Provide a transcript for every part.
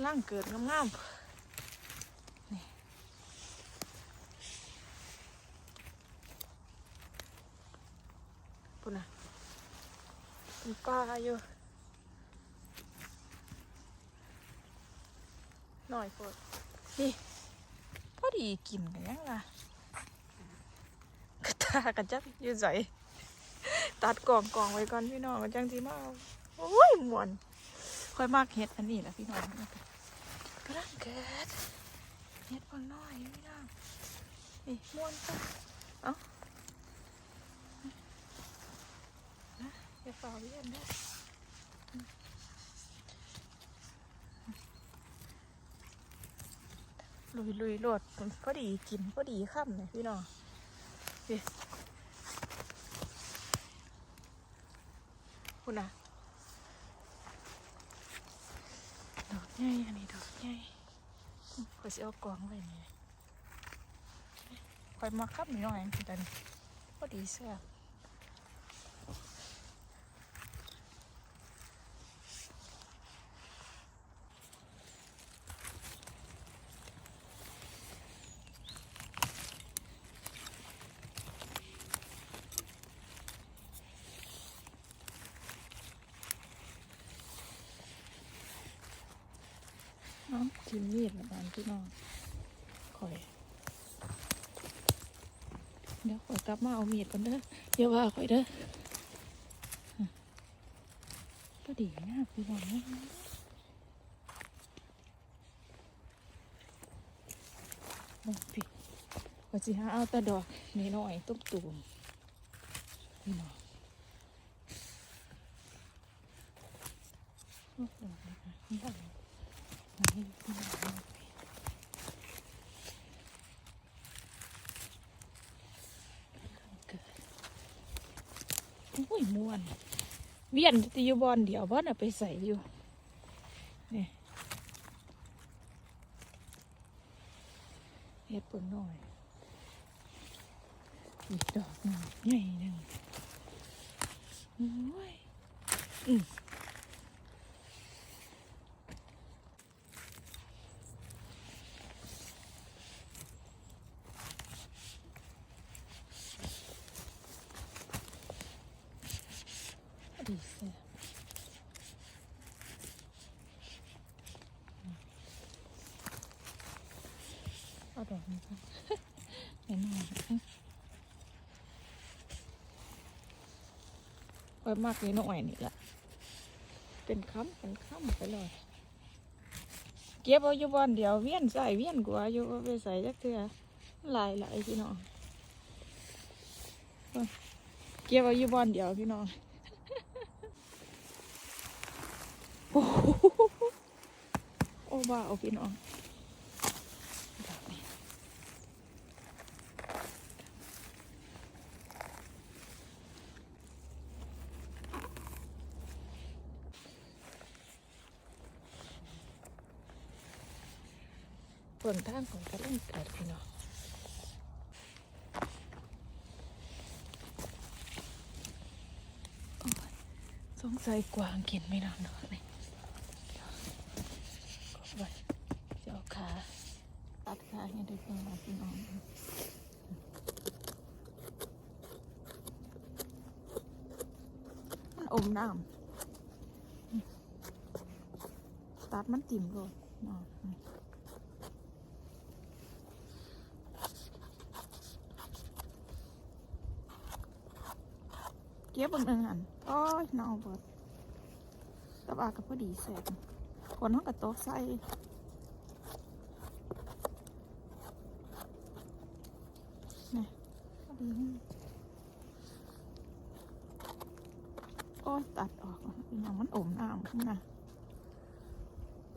ำลังเกิดงามๆนี่ปุ่นนะเป็นปลาอยู่หน่อยโพดนี่พอดีกินกันยังล่ะกระตากระจับยู่ใสตัดกล่องกล่องไว้ก่อนพี่น้องกันจังที่มาเอาโอ้ยมวนค่อยมากเฮ็ดอันนี้นะพี่น้อง กระด้างเกิดเฮ็ดบางน้อยพี่น้องนี่ม้วนจ้ะเอ้านะอย่าฝ่าเวียนด้อลุยลุยโหลดพอดีกินพอดีค่ำเลยพี่น้องคุณนะ ดอกใหญ่อันนี้ดอกใหญ่ข่อยสิเอากองไว้นี่คอยมาคับหน่อยๆแต่นี่พอดีเสื้อ น้องทิมมีดละบานพี่น้องข่อย เดี๋ยวข่อยกลับมาเอามีดกันเด้อเดี๋ยวว่าข่อยเด้ออะพอดีนะพี่น้องนะโอ้พี่ว่าสิหาเอาแต่ดอกนี่น้อยตุ้มตูมๆพี่น้องโอ้ดอกนี่ค่ะนี่ค่ะนี่พี่น้องเกิดโอ้ย ม่วน เวียนติอยู่บอลเดี๋ยวบ้านเอาไปใส่อยู่นี่เฮ็ดเปิ่งหน่อย อีกดอกหนึ่งใหญ่หนึ่งโอ้ยอืม ดีเสียเอาดอกนี้ก่อนเห็นไหมค่อยมากเลยน้อยนี่แหละเป็นคำเป็นคำไปเลยเก็บเอาอยู่บอนเดียวเวียนใส่เวียนกว่าอยู่เอาไปใส่จักเทือหลายหลายพี่น้องเอ้ยเก็บเอาอยู่บอนเดียวพี่น้อง โอ้โอ้บ้าเอพี่น้องดอกนี้ฝนทางของกระเล่นเกิดพี่น้องสงสัยกวางกินไม่นอนดอกนี่กดไว้จะเอาขา ตัดขาให้ได้เพียงมาพี่น้องมันอมน้ำตัดมันติ่มโลดนองเก็บบางหนึ่งอันโอ้ยน้องบดตะบากับพอดีแสบคนเขากับโต๊ะใส่นี่พอดีนี่ โอ้ยตัดออกอีหยังมันอมน้ำข้างใน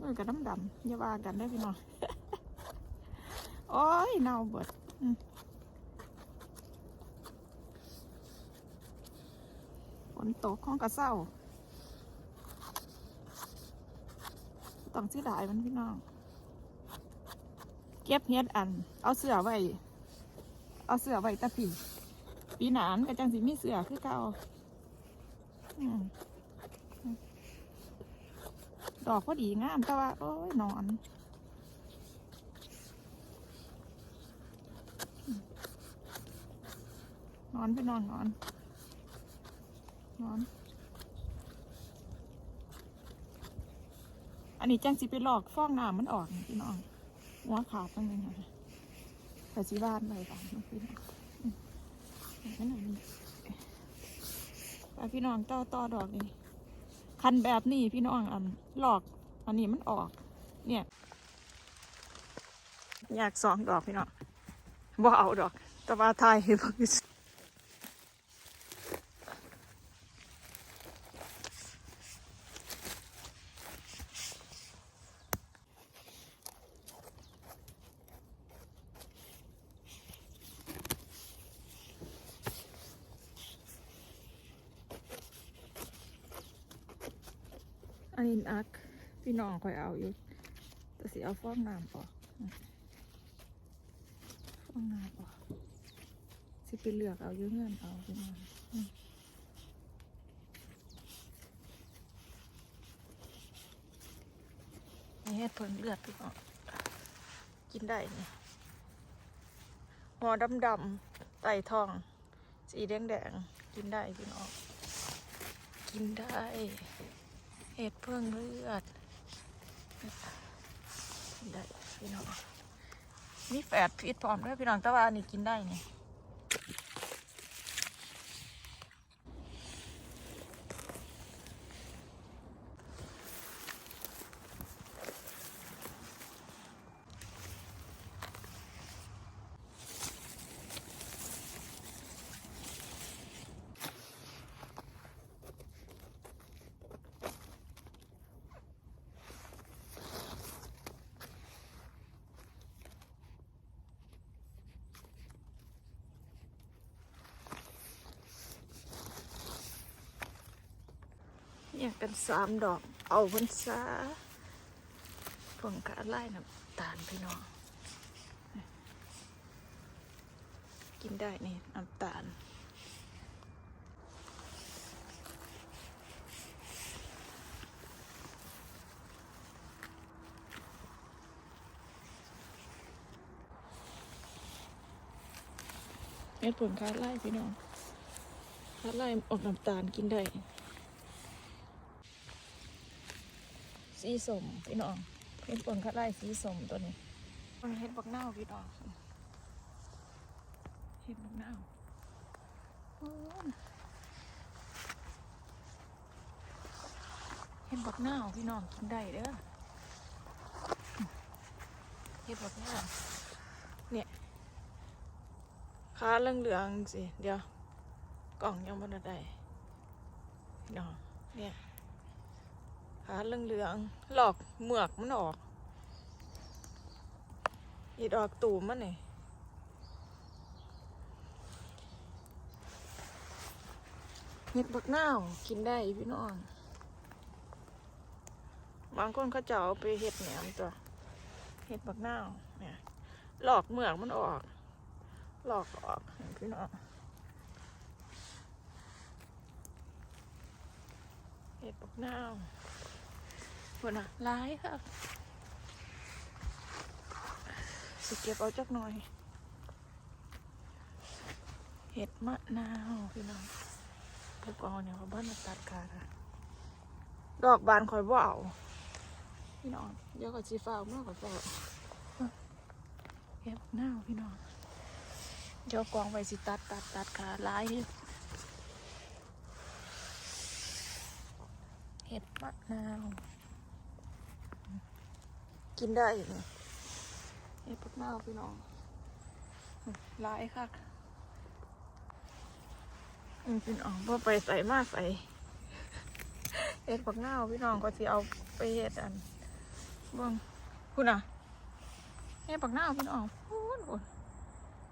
มือกับน้ำดำอย่าว่ากันได้พี่น้องโอ้ยเน่าเบิดอืมฝนตกห้องกระเซ้าต้องเสียดายมันพี่น้อง เก็บเฮ็ดอัน เอาเสื้อไว้ เอาเสือไว้ตะปีปีหนานก็จังสิมีเสือคือเก่าดอกพอดีงามแต่ว่าโอ้ยนอนนอนไปนอนนอนนอน อันนี้จังสิไปหลอกฟองน้ำมันออกพี่น้องหัวขาดตั้งยังไง แต่ที่บ้านไปก่อนน้องพี่น้องอืมอันนั้นนี่ไปพี่น้องต่อต่อดอกนี่คันแบบนี้พี่น้องอันหลอก อันนี้มันออก เนี่ย อยากสองดอกพี่น้องบ่เอาดอก แต่ว่าทายให้เบิ่ง อันนี้อักพี่น้องคอยเอาอยู่แต่สิเอาฟองน้ำออกฟองน้ำออกสิไปเลือกเอาอยู่เงื่อนเอาพี่น้องนี่เฮ็ดเพิ่งเลือดพี่น้องกินได้นี่หัวดำๆไต่ทอง สีแดงๆกินได้พี่น้องกินได้ เห็ดเพิ่งเลือดได้พี่น้องมีแฝดพิษพร้อมด้วยพี่น้องแต่ว่าอันนี้กินได้เนี่ย เนี่ยกันสามดอก เอาพันซาผงกะไล่น้ำตาลพี่น้อง กินได้นี่น้ำตาลเม็ดผลคาไล่พี่น้องคาไล่ออกน้ำตาลกินได้ สีสมพี่น้องเห็ดผลคาไล่สีสมตัวนี้มันเห็ดบักเน่าพี่น้องเห็ดบักเน่าเห็ดบักเน่าพี่น้องกินได้เด้อเห็ดบักเน่าเนี่ยขาเหลืองๆสิเดี๋ยวกล่องยังไม่ได้เนาะเนี่ย ขาเหลืองๆหลอกเหมือกมันออกอีดอกตูมมันนี่เห็ดบักนากินได้พี่น้องบางคนเขาจะเอาไปเห็ดแหนมตัวเห็ดบักนาเนี่ยหลอกเหมือกมันออก หลอกออกพี่น้องเห็ดปักนา วคนอะร้ายค่ะสิเก็บเอาจักหน่อย เห็ดมะนาวพี่น้องพวกเอาเนี่ยเขาบ้านมาตัดขาดอะดอกบานคอยบ่เอาพี่น้องเดี๋ยวก็ชีฟ้าวเมื่อก่อนฟ้าเห็ดมะนาวพี่น้องเดี๋ยวกองไปสิตัดตัดตัดขาลายเห็ดมะนาว กินได้นี่เห็ดมะนาวพี่น้องลายค่ะอืมพี่น้องพอไปใส่มาใส่เห็ดผักนาวพี่น้องก็สิเอาไปเห็ดอันเบิ่งคุณอะเห็ดผักนาวพี่น้องพูนพูน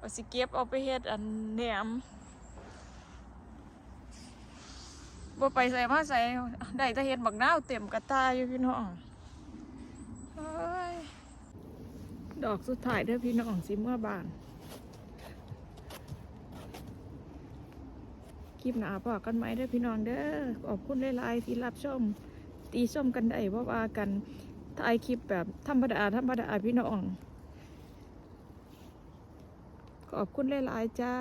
ว่าสิเก็บเอาไปเฮ็ดอันแหนมบ่ไปใส่มาใส่ได้แต่เฮ็ดบักนาวเต็มกระตาอยู่พี่น้องเฮ้ย ดอกสุดท้ายเด้อพี่น้องสิเมื่อบานคลิปหนาพอกันไหมเด้อพี่น้องเด้อขอบคุณหลายๆที่รับชม ตีส้มกันได้เพราะว่ากันถ่ายคลิปแบบธรรมดาธรรมดาพี่น้อง ขอบคุณหลายๆจ้า